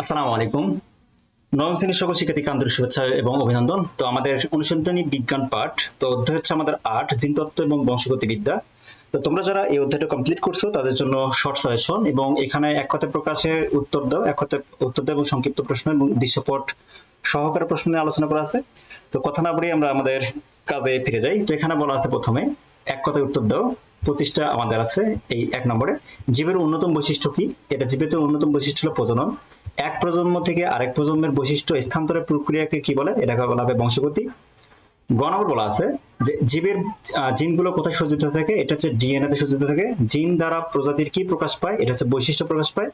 আসসালামু আলাইকুম। নবম শ্রেণির সকল শিক্ষার্থীকে আন্তরিক শুভেচ্ছা এবং অভিনন্দন। তো আমাদের অনুসন্ধানী বিজ্ঞান পাঠ, তো অধ্যায় হচ্ছে আমাদের আট, জিনতত্ত্ব এবং বংশগতিবিদ্যা। তো তোমরা যারা এই অধ্যায়টা কমপ্লিট করছ, তাদের জন্য শর্ট সাজেশন এবং এখানে এক কথা প্রকাশের উত্তর দাও, এক কথা উত্তর দাও এবং সংক্ষিপ্ত প্রশ্ন এবং দৃশ্যপট সহকারে প্রশ্ন নিয়ে আলোচনা করা আছে। তো কথা না বলে আমরা আমাদের কাজে ফিরে যাই। তো এখানে বলা আছে প্রথমে, এক কথায় উত্তর দাও, পঁচিশটা আমাদের আছে এই এক নম্বরে। জীবের অন্যতম বৈশিষ্ট্য কি? এটা জীবের অন্যতম বৈশিষ্ট্য হলো প্রজনন। এক প্রজন্ম থেকে আরেক প্রজন্মের বৈশিষ্ট্য স্থানান্তরের প্রক্রিয়াকে কি বলে? এটাকে বলা হবে বংশগতি। গ বলা আছে যে জীবের জিনগুলো কোথায় সজ্জিত থাকে? এটা হচ্ছে ডিএনএ তে সজ্জিত থাকে। জিন দ্বারা প্রজাতির কি প্রকাশ পায়? এটা হচ্ছে বৈশিষ্ট্য প্রকাশ পায়।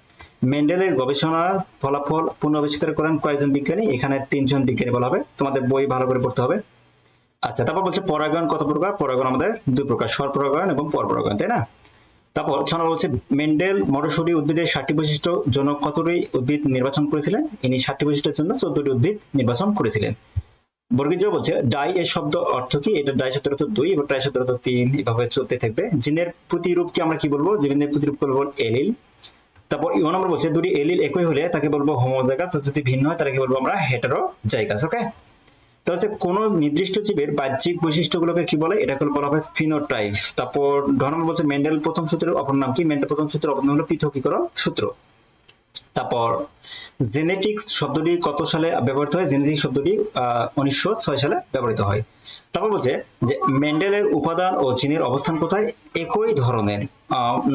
মেন্ডেলের গবেষণার ফলাফল পুনরাবিষ্কার করেন কয়েকজন বিজ্ঞানী। এখানে তিনজন বিজ্ঞানী বলা হবে। তোমাদের বই ভালো করে পড়তে হবে। আচ্ছা তারপর বলছে পরাগায়ন কত প্রকার? পরাগায়ন আমাদের দুই প্রকার স্বরপরাগায়ন এবং পরপরাগায়ন তাই না? তারপর ছ নম্বর বলছে, মেন্ডেল মটরশুটি উদ্ভিদের ষাটটি বৈশিষ্ট্য জন্য কতটি উদ্ভিদ নির্বাচন করেছিলেন? ইনি ষাটটি বৈশিষ্ট্যের জন্য চোদ্দটি উদ্ভিদ নির্বাচন করেছিলেন। বর্গীয় বলছে, ডাই এর শব্দ অর্থ কি? এটা ডাই শব্দের অর্থ দুই এবং ট্রাই শব্দের অর্থ তিন, এভাবে চলতে থাকবে। জিনের প্রতিরূপকে আমরা কি বলব? জিনের প্রতিরূপ বলব এলিল। তারপর ইউ নম্বর বলছে, দুটি এলিল একই হলে তাকে বলব হোমোজাইগাস যদি ভিন্ন হয় তাকে বলব আমরা হেটারো জাইগাস ওকে? তো হচ্ছে কোন নির্দিষ্ট জীবের বাহ্যিক বৈশিষ্ট্যগুলোকে কি বলে? এটাকে বলা হবে ফিনোটাইপ তারপর ঢ বলছে মেন্ডেল প্রথম সূত্রের অপর নাম কি? মেন্ডেল প্রথম সূত্রের অপর নাম হলো পৃথকীকরণ সূত্র। তারপর জেনেটিক্স শব্দটি কত সালে ব্যবহৃত হয়? জেনেটিক্স শব্দটি উনিশশো ছয় সালে ব্যবহৃত হয়। তারপর বলছে যে মেন্ডেলের উপাদান ও জিনের অবস্থান কোথায়? একই ধরনের।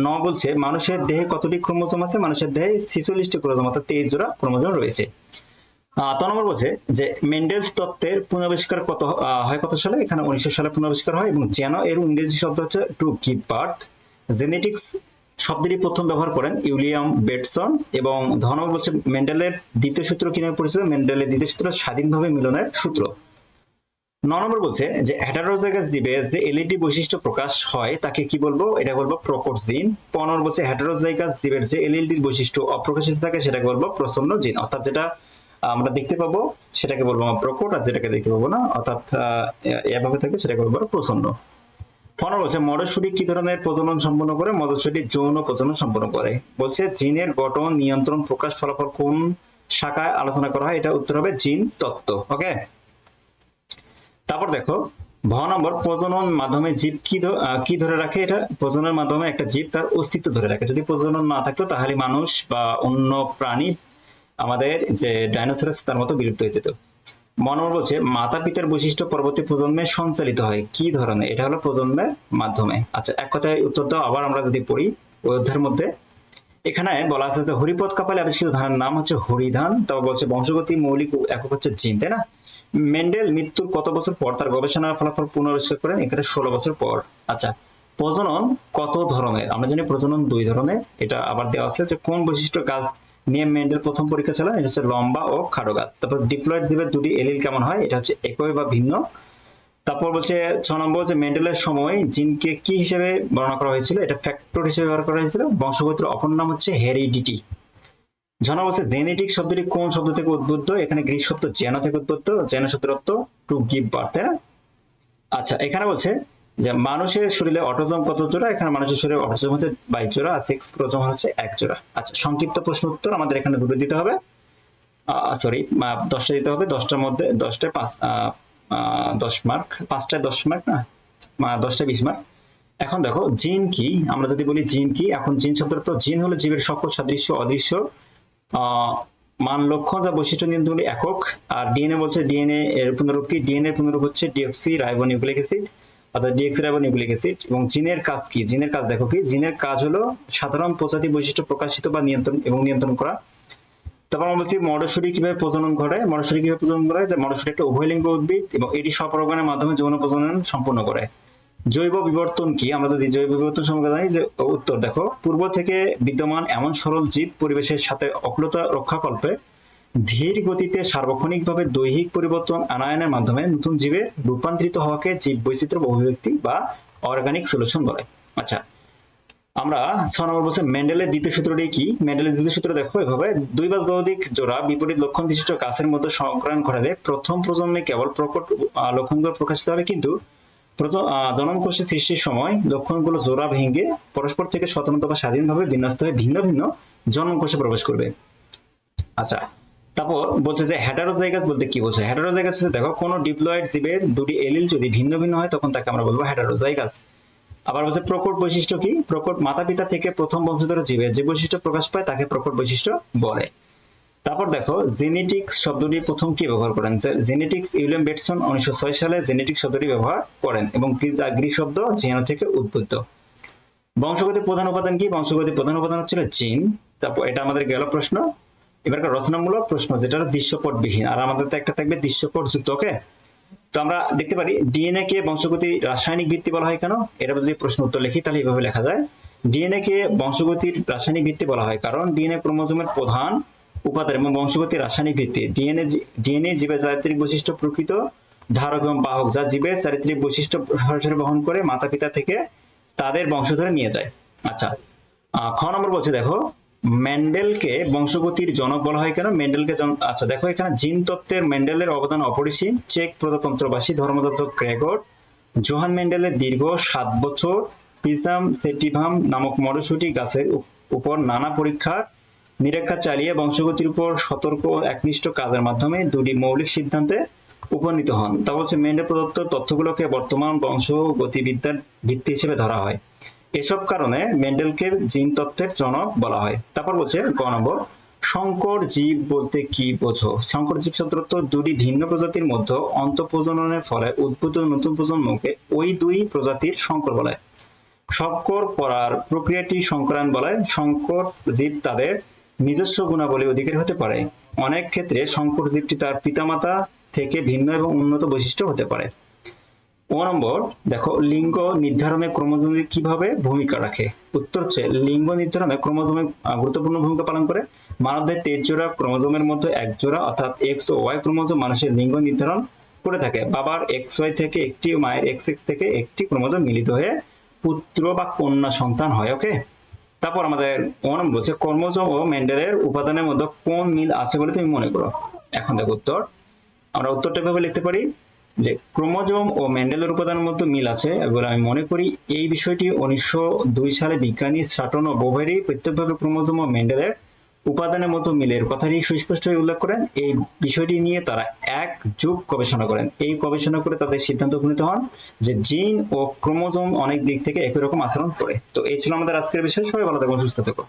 ন বলছে মানুষের দেহে কতটি ক্রোমোজোম আছে? মানুষের দেহে ছিচল্লিশটি ক্রোমোজোম, অর্থাৎ তেইশ জোড়া ক্রোমোজোম রয়েছে। ত নম্বর বলছে যে মেন্ডেল তত্ত্বের পুনরাবিষ্কার কত হয় কত সালে? এখানে উনিশশো সালে পুনরাবিষ্কার হয় এবং যেন এর ইংরেজি শব্দ হচ্ছে টু গিভ বার্থ জেনেটিক্স শব্দটি প্রথম ব্যবহার করেন ইউলিয়াম বেটসন এবং ধনম বলছে মেন্ডেলের দ্বিতীয় সূত্র কি নামে পরিচিত? মেন্ডেলের দ্বিতীয় সূত্র স্বাধীনভাবে মিলনের সূত্র। ন নম্বর বলছে যে হেটারোজাইগাস জীবে যে এলইডি বৈশিষ্ট্য প্রকাশ হয়, তাকে কি বলব? এটা বলব প্রকট জিন। পনেরো বলছে হেটারোজাইগাস জীবের যে এলইডির বৈশিষ্ট্য অপ্রকাশিত থাকে, সেটাকে বলব প্রসন্ন জিন। অর্থাৎ যেটা আমরা দেখতে পাবো, সেটাকে বলব আমরা প্রকট, আর যেটাকে দেখতে পাবো না, অর্থাৎ এভাবে থাকে সেটাকে বলব প্রসন্ন পনেরো বলছে, মটরশুটি কি ধরনের প্রজনন সম্পন্ন করে? মটরশুটি যৌন প্রজনন সম্পন্ন করে। বলছে, জিনের গঠন, নিয়ন্ত্রণ, প্রকাশ, ফলাফল কোন শাখায় আলোচনা করা হয়? এটা উত্তর হবে জিন তত্ত্ব, ওকে? তারপর দেখো, ভ নম্বর, প্রজনন মাধ্যমে জীব কি কি ধরে রাখে? এটা প্রজননের মাধ্যমে একটা জীব তার অস্তিত্ব ধরে রাখে। যদি প্রজনন না থাকতো, তাহলে মানুষ বা অন্য প্রাণী আমাদের যে ডাইনোসরাস তার মতো বিলুপ্ত হয়ে যেত। মনোর বলছে মাতা পিতার বৈশিষ্ট্য পরবর্তী প্রজন্মে সঞ্চালিত হয়। কি ধরনের? এটা হলো প্রজন্মের মাধ্যমে। আচ্ছা এক কথায় উত্তর দাও, আবার আমরা যদি পড়ি ওই মধ্যে। এখানে বলা আছে যে হরিপদ কাপালে আবিষ্কৃত ধানের নাম হচ্ছে হরিধান। তারপর বলছে, বংশগতি, মৌলিক একক হচ্ছে জিন, তাই না? মেন্ডেল মৃত্যুর কত বছর পর তার গবেষণার ফলাফল পুনরাবিষ্কার করেন? এখানে ষোলো বছর পর। আচ্ছা প্রজনন কত ধরনের? আমরা জানি প্রজনন দুই ধরনের। এটা আবার দেওয়া আছে যে কোন বৈশিষ্ট্য গাছ নিয়ে মেন্ডেল প্রথম পরীক্ষা চালান এটা হচ্ছে লম্বা ও খাটো গাছ। তারপর ডিপ্লয়েড জীবের দুটি এলিল কেমন হয়, এটা হচ্ছে একই বা ভিন্ন। তারপর বলছে ছ নম্বর যে মেন্ডেলের সময়, জিনকে কি হিসেবে বর্ণনা করা হয়েছিল, এটা ফ্যাক্টর হিসেবে ব্যবহার করা হয়েছিল, বংশগতির অপর নাম হচ্ছে হেরিডিটি ঝনা বলছে জেনেটিক শব্দটি কোন শব্দ থেকে উদ্বুদ্ধ এখানে গ্রিক শব্দ জেন থেকে উদ্বুদ্ধ জেন শব্দের অর্থ টু গিভ বার্থ আচ্ছা এখানে বলছে যে মানুষের শরীরে অটোজম কত জোড়া? এখানে মানুষের শরীরে অটোজম হচ্ছে বাইশ জোড়া আর সেক্স ক্রোজম হচ্ছে এক জোড়া। আচ্ছা সংক্ষিপ্ত প্রশ্ন উত্তর আমাদের এখানে দুটো দিতে হবে। সরি দশটা দিতে হবে। দশটার মধ্যে, দশটায় পাঁচ দশ মার্ক। পাঁচটায় দশ মার্ক না? দশটায় বিশ মার্ক। এখন দেখো, জিন কি? আমরা যদি বলি জিন কি, এখন জিন শব্দের তো জিন হলো জীবের সকল সাদৃশ্য, অদৃশ্য মান লক্ষণ যা বৈশিষ্ট্য নিয়ন্ত্রণ একক। আর ডিএনএ বলছে ডিএনএ এর পুনরূপ কি? ডিএনএ পুনরূপ হচ্ছে ডিঅক্সি রাইবো নিউক্লিক অ্যাসিড। অর্থাৎ ডিএক্সি নিউক্লিক অ্যাসিড এবং জিনের কাজ কি? জিনের কাজ দেখো কি? জিনের কাজ হলো সাধারণ প্রজাতি বৈশিষ্ট্য প্রকাশিত বা নিয়ন্ত্রণ এবং নিয়ন্ত্রণ করা। তারপর আমরা বলছি মটরশুটি কীভাবে প্রজনন কীভাবে প্রজনন করে একটা উভয়লিঙ্গ উদ্ভিদ এবং এটি স্বপরাগণের মাধ্যমে যৌন প্রজনন সম্পন্ন করে। জৈব বিবর্তন কি? আমরা যদি জৈব বিবর্তন সম্পর্কে জানি, যে উত্তর দেখো, পূর্ব থেকে বিদ্যমান এমন সরল জীব পরিবেশের সাথে অকুলতা রক্ষাকল্পে ধীর গতিতে সার্বক্ষণিকভাবে দৈহিক পরিবর্তন আনায়নের মাধ্যমে নতুন জীবে রূপান্তরিত হওয়াকে জীব বৈচিত্র্য অভিব্যক্তি বা অর্গানিক সলিউশন বলে। আচ্ছা আমরা ছ নম্বর বলছে মেন্ডেলের দ্বিতীয় সূত্রটি কি? মেন্ডেলের দ্বিতীয় সূত্র দেখো, এভাবে দুই বা ততোধিক জোড়া বিপরীত লক্ষণ বিশিষ্ট গাছের মধ্যে সংক্রমণ ঘটালে প্রথম প্রজন্মে কেবল প্রকট লক্ষণগুলো প্রকাশিত হবে, কিন্তু জননকোষে সৃষ্টির সময় লক্ষণগুলো জোড়া ভেঙে পরস্পর থেকে স্বতন্ত্র বা স্বাধীনভাবে বিন্যস্ত হয়ে ভিন্ন ভিন্ন জননকোষে প্রবেশ করবে। আচ্ছা তারপর বলছে যে হেটারোজাইগাস বলতে কি বোঝায়? হেটারোজাইগাস হচ্ছে, দেখো, কোনো ডিপ্লয়েড জীবের দুটি এলিল যদি ভিন্ন ভিন্ন হয়, তখন তাকে আমরা বলব হেটারোজাইগাস আবার বলছে, প্রকট বৈশিষ্ট্য কি? প্রকট মাতা পিতা থেকে প্রথম বংশধর জীবের যে বৈশিষ্ট্য প্রকাশ পায়, তাকে প্রকট বৈশিষ্ট্য বলে। তারপর দেখো জেনেটিক্স শব্দটি প্রথম কি ব্যবহার করেন? জেনেটিক্স ইউলিয়াম বেটসন উনিশশো ছয় সালে জেনেটিক্স শব্দটি ব্যবহার করেন এবং আগ্রি শব্দ জেনো থেকে উদ্বুদ্ধ বংশগতির প্রধান উপাদান কি? বংশগতির প্রধান উপাদান হচ্ছিল জিন। তারপর এটা আমাদের গেল প্রশ্ন। এবারকার রচনামূলক প্রশ্ন, যেটা হলো দৃশ্যপটবিহীন। আর আমাদের তো একটা থাকবে দৃশ্যপট যুক্ত ওকে? তো আমরা দেখতে পারি, ডিএনএ কে বংশগতি রাসায়নিক ভিত্তি বলা হয় কেন? এটা যদি প্রশ্ন উত্তর লিখি, তাহলে এইভাবে লেখা যায়। ডিএনএ কে বংশগতির রাসায়নিক ভিত্তি বলা হয়, কারণ ডিএনএ ক্রোমোজোমের প্রধান উপাদান এবং বংশগতির রাসায়নিক ভিত্তি। ডিএনএ ডিএনএ জীবের চারিত্রিক বৈশিষ্ট্য প্রকৃত, ধারক এবং বাহক যা জীবের চারিত্রিক বৈশিষ্ট্য সরাসরি বহন করে মাতা পিতা থেকে তাদের বংশধরে নিয়ে যায়। আচ্ছা খ নম্বর বলছে, দেখো মেন্ডেলকে বংশগতির জনক বলা হয় কেন? মেন্ডেলকে জন- আচ্ছা দেখো, এখানে জিন তত্ত্বের মেন্ডেলের অবদান অপরিসীম। চেক প্রজাতন্ত্রবাসী ধর্মযাজক গ্রেগর। জোহান মেন্ডেলের দীর্ঘ সাত বছর। পিসাম সেটিভাম নামক মটরশুটি গাছের উপ- উপর নানা পরীক্ষার নিরীক্ষা চালিয়ে বংশগতির উপর সতর্ক একনিষ্ঠ কাজের মাধ্যমে দুটি মৌলিক সিদ্ধান্তে উপনীত হন। তা বলছে, মেন্ডেল প্রদত্ত তথ্যগুলোকে বর্তমান বংশগতিবিদ্যার ভিত্তি হিসেবে ধরা হয়। এসব কারণে মেন্ডেলকে জিন তত্ত্বের জনক বলা হয়। তারপর বলছে ক নম্বর সংকর জীব বলতে কি বোঝো? সংকর জীব শব্দত দুটি ভিন্ন প্রজাতির মধ্যে অন্তঃপ্রজননের ফলে উদ্ভূত নতুন প্রজন্মকে ওই দুই প্রজাতির সংকর বলে। সংকর করার প্রক্রিয়াটি সংকরায়ন বলে। সংকর জীব তাদের নিজস্ব গুণাবলী অধিকারী হতে পারে। অনেক ক্ষেত্রে সংকর জীবটি তার পিতামাতা থেকে ভিন্ন এবং উন্নত বৈশিষ্ট্য হতে পারে। নম্বর, দেখো, লিঙ্গ নির্ধারণে ক্রোমোজোমে কীভাবে ভূমিকা রাখে? উত্তর হচ্ছে, লিঙ্গ নির্ধারণে ক্রোমোজোমে গুরুত্বপূর্ণ ভূমিকা পালন করে। মানবদের তেইশ জোড়া ক্রোমোজোমের মধ্যে এক জোড়া, অর্থাৎ এক্স ও ওয়াই ক্রোমোজোম মানুষের লিঙ্গ নির্ধারণ করে থাকে। বাবার এক্স ওয়াই থেকে একটি মায়ের এক্স এক্স থেকে একটি ক্রোমোজোম মিলিত হয়ে পুত্র বা কন্যা সন্তান হয়, ওকে? তারপর আমাদের অনম বলছে কর্মজম ও মেন্ডেলের উপাদানের মধ্যে কোন মিল আছে বলে তুমি মনে করো? এখন দেখো উত্তর। আমরা উত্তরটা এভাবে লিখতে পারি যে ক্রোমোজোম ও মেন্ডেলের উপাদানের মধ্যে মিল আছে। বলে আমি মনে করি এই বিষয়টি উনিশশো দুই সালে বিজ্ঞানী সাটন ও বোভেরি প্রত্যেকভাবে ক্রোমোজোম ও মেন্ডেলের উপাদানের মতো মিলের কথাটি সুস্পষ্টভাবে উল্লেখ করেন। এই বিষয়টি নিয়ে তারা এক যুগ গবেষণা করেন। এই গবেষণা করে তাদের সিদ্ধান্ত উপনীত হন যে জিন ও ক্রোমোজোম অনেক দিক থেকে একই রকম আচরণ করে। তো এই ছিল আমাদের আজকের বিষয়। সবাই ভালো থাকুন, সুস্থ থেকো